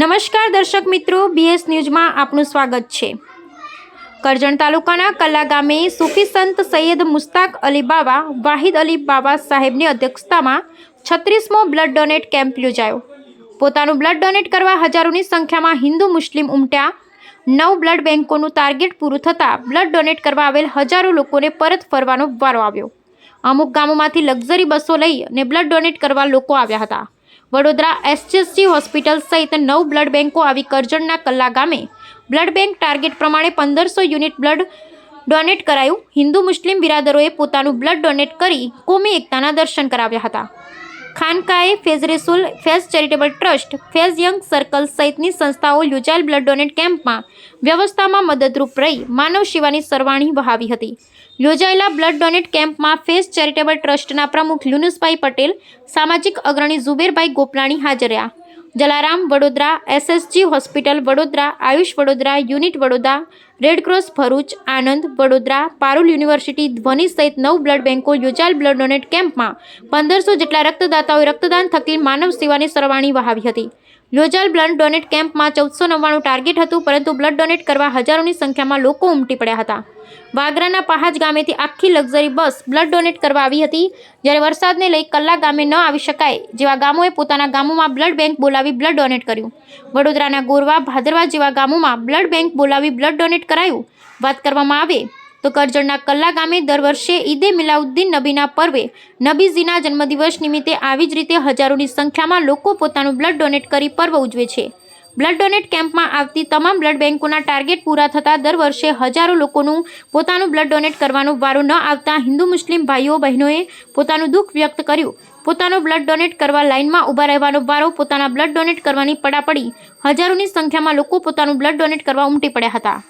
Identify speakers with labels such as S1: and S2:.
S1: નમસ્કાર દર્શક મિત્રો બીએસ ન્યૂઝમાં આપનું સ્વાગત છે. કરજણ તાલુકાના કલા ગામે સુફી સંત સૈયદ મુસ્તાક અલી બાવા, વાહિદ અલી બાવા સાહેબની અધ્યક્ષતામાં છત્રીસમો બ્લડ ડોનેટ કેમ્પ યોજાયો. પોતાનું બ્લડ ડોનેટ કરવા હજારોની સંખ્યામાં હિન્દુ મુસ્લિમ ઉમટ્યા. નવ બ્લડ બેન્કોનું ટાર્ગેટ પૂરું થતાં બ્લડ ડોનેટ કરવા આવેલ હજારો લોકોને પરત ફરવાનો વારો આવ્યો. અમુક ગામોમાંથી લક્ઝરી બસો લઈ અને બ્લડ ડોનેટ કરવા લોકો આવ્યા હતા. વડોદરા એસએસજી હોસ્પિટલ સહિત નવ બ્લડ બેન્કો આવી કરજણના કલ્લા ગામે બ્લડ બેંક ટાર્ગેટ પ્રમાણે પંદરસો યુનિટ બ્લડ ડોનેટ કરાયું. હિન્દુ મુસ્લિમ બિરાદરોએ પોતાનું બ્લડ ડોનેટ કરી કોમી એકતાના દર્શન કરાવ્યા હતા. ખાનકાએ Faiz Rasool Faiz charitable trust, Faiz young circle સહિતની સંસ્થાઓ યોજાયેલ બ્લડ ડોનેટ કેમ્પમાં વ્યવસ્થામાં મદદરૂપ રહી માનવ સેવાની સરવાણી વહાવી હતી. યોજાયેલા બ્લડ ડોનેટ કેમ્પમાં ફેઝ ચેરિટેબલ ટ્રસ્ટના પ્રમુખ યુનુસભાઈ પટેલ, સામાજિક અગ્રણી ઝુબેરભાઈ ગોપલાણી હાજર રહ્યા. Jalaram Vadodara, SSG hospital Vadodara, Ayush Vadodara, unit Vadodara Red Cross Bharuch Anand Vadodara, Parul university, Dhwani સહિત નવ બ્લડ બેન્કો યોજાયેલ બ્લડ ડોનેટ કેમ્પમાં પંદરસો જેટલા રક્તદાતાઓએ રક્તદાન થકી માનવ સેવાની સરવાણી વહાવી હતી. યોજાયેલ બ્લડ ડોનેટ કેમ્પમાં ચૌદસો નવ્વાણું ટાર્ગેટ હતું, પરંતુ બ્લડ ડોનેટ કરવા હજારોની સંખ્યામાં લોકો ઉમટી પડ્યા હતા. વાગરાના પહાજ ગામેથી આખી લક્ઝરી બસ બ્લડ ડોનેટ કરવા આવી હતી, જ્યારે વરસાદને લઈ કલ્લા ગામે ન આવી શકાય જેવા ગામોએ પોતાના ગામોમાં બ્લડ બેંક બોલાવી બ્લડ ડોનેટ કર્યું. વડોદરાના ગોરવા, ભાદરવા જેવા ગામોમાં બ્લડ બેંક બોલાવી બ્લડ ડોનેટ કરાયું. વાત કરવામાં આવે તો કરજણના કલ્લા ગામે દર વર્ષે ઈદે મિલાઉદ્દીન નબીના પર્વે નબીજીના જન્મદિવસ નિમિત્તે આવી જ રીતે હજારોની સંખ્યામાં લોકો પોતાનું બ્લડ ડોનેટ કરી પર્વ ઉજવે છે. બ્લડ ડોનેટ કેમ્પમાં આવતી તમામ બ્લડ બેંકોના ટાર્ગેટ પૂરા થતાં દર વર્ષે હજારો લોકોનું પોતાનું બ્લડ ડોનેટ કરવાનો વારો ન આવતા હિન્દુ મુસ્લિમ ભાઈઓ બહેનોએ પોતાનું દુઃખ વ્યક્ત કર્યું. પોતાનો બ્લડ ડોનેટ કરવા લાઇનમાં ઊભા રહેવાનો વારો પોતાના બ્લડ ડોનેટ કરવાની પડાપડી હજારોની સંખ્યામાં લોકો પોતાનું બ્લડ ડોનેટ કરવા ઉમટી પડ્યા હતા.